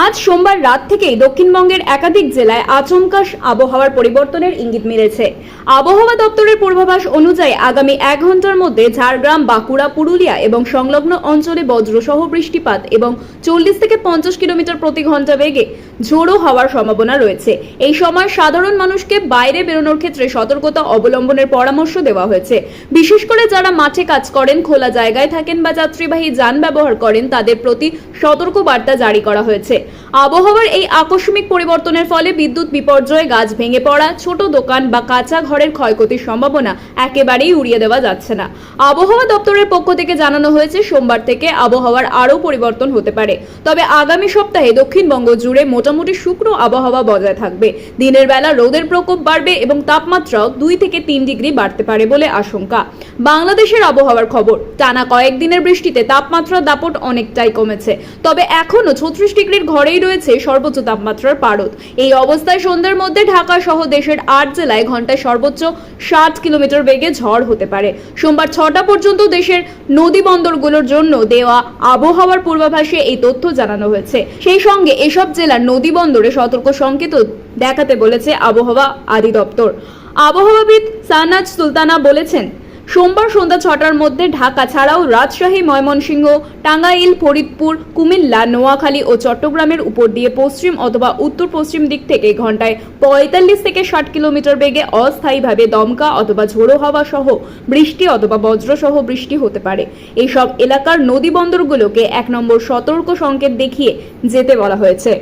আজ সোমবার রাত থেকেই দক্ষিণবঙ্গের একাধিক জেলায় আচমকা আবহাওয়ার পরিবর্তনের ইঙ্গিত মিলেছে। আবহাওয়া দপ্তরের পূর্বাভাস অনুযায়ী আগামী এক ঘণ্টার মধ্যে ঝাড়গ্রাম, বাঁকুড়া, পুরুলিয়া এবং সংলগ্ন অঞ্চলে বজ্রসহ বৃষ্টিপাত এবং চল্লিশ থেকে পঞ্চাশ কিলোমিটার প্রতি ঘণ্টা বেগে ঝোড়ো হওয়ার সম্ভাবনা রয়েছে। এই সময় সাধারণ মানুষকে বাইরে বেরোনোর ক্ষেত্রে সতর্কতা অবলম্বনের পরামর্শ দেওয়া হয়েছে। বিশেষ করে যারা মাঠে কাজ করেন, খোলা জায়গায় থাকেন বা যাত্রীবাহী যান ব্যবহার করেন, তাদের প্রতি সতর্ক বার্তা জারি করা হয়েছে। আবহাওয়ার এই আকস্মিক পরিবর্তনের ফলে বিদ্যুৎ বিপর্যয় গাছ ভেঙে পড়া, ছোট দোকান বা কাঁচা ঘরের ক্ষয়ক্ষতির সম্ভাবনা একেবারেই উড়িয়ে দেওয়া যাচ্ছে না। আবহাওয়া দপ্তরের পক্ষ থেকে জানানো হয়েছে, সোমবার থেকে আবহাওয়ার আরও পরিবর্তন হতে পারে। তবে আগামী সপ্তাহে দক্ষিণবঙ্গ জুড়ে মোটামুটি শুকনো আবহাওয়া বজায় থাকবে। দিনের বেলা রোদের প্রকোপ বাড়বে এবং তাপমাত্রাও দুই থেকে তিন ডিগ্রি বাড়তে পারে বলে আশঙ্কা। বাংলাদেশের আবহাওয়ার খবর, টানা কয়েকদিনের বৃষ্টিতে তাপমাত্রার দাপট অনেকটাই কমেছে। তবে এখনও ছত্রিশ ডিগ্রির ঘরেই রয়েছে সর্বোচ্চ তাপমাত্রার পারদ। এই অবস্থায় সন্ধ্যার মধ্যে ঢাকা সহ দেশের আট জেলায় ঘন্টায় সর্বোচ্চ ষাট কিলোমিটার বেগে ঝড় হতে পারে। সোমবার ছটা পর্যন্ত দেশের নদী বন্দরগুলোর জন্য দেওয়া আবহাওয়ার পূর্বাভাসে এই তথ্য জানানো হয়েছে। সেই সঙ্গে এসব জেলার নদী বন্দরে সতর্ক সংকেত দেখাতে বলেছে আবহাওয়া আধিদপ্তর। আবহাওয়াবিদ সানাজ সুলতানা বলেছেন, সোমবার সন্ধ্যা ছটার মধ্যে ঢাকা ছাড়াও রাজশাহী, ময়মনসিংহ, টাঙ্গাইল, ফরিদপুর, কুমিল্লা, নোয়াখালী ও চট্টগ্রামের উপর দিয়ে পশ্চিম অথবা উত্তর পশ্চিম দিক থেকে ঘন্টায় পঁয়তাল্লিশ থেকে ষাট কিলোমিটার বেগে অস্থায়ীভাবে দমকা অথবা ঝোড়ো হাওয়া সহ বৃষ্টি অথবা বজ্র সহ বৃষ্টি হতে পারে। এইসব এলাকার নদী বন্দরগুলোকে এক নম্বর সতর্ক সংকেত দেখিয়ে যেতে বলা হয়েছে।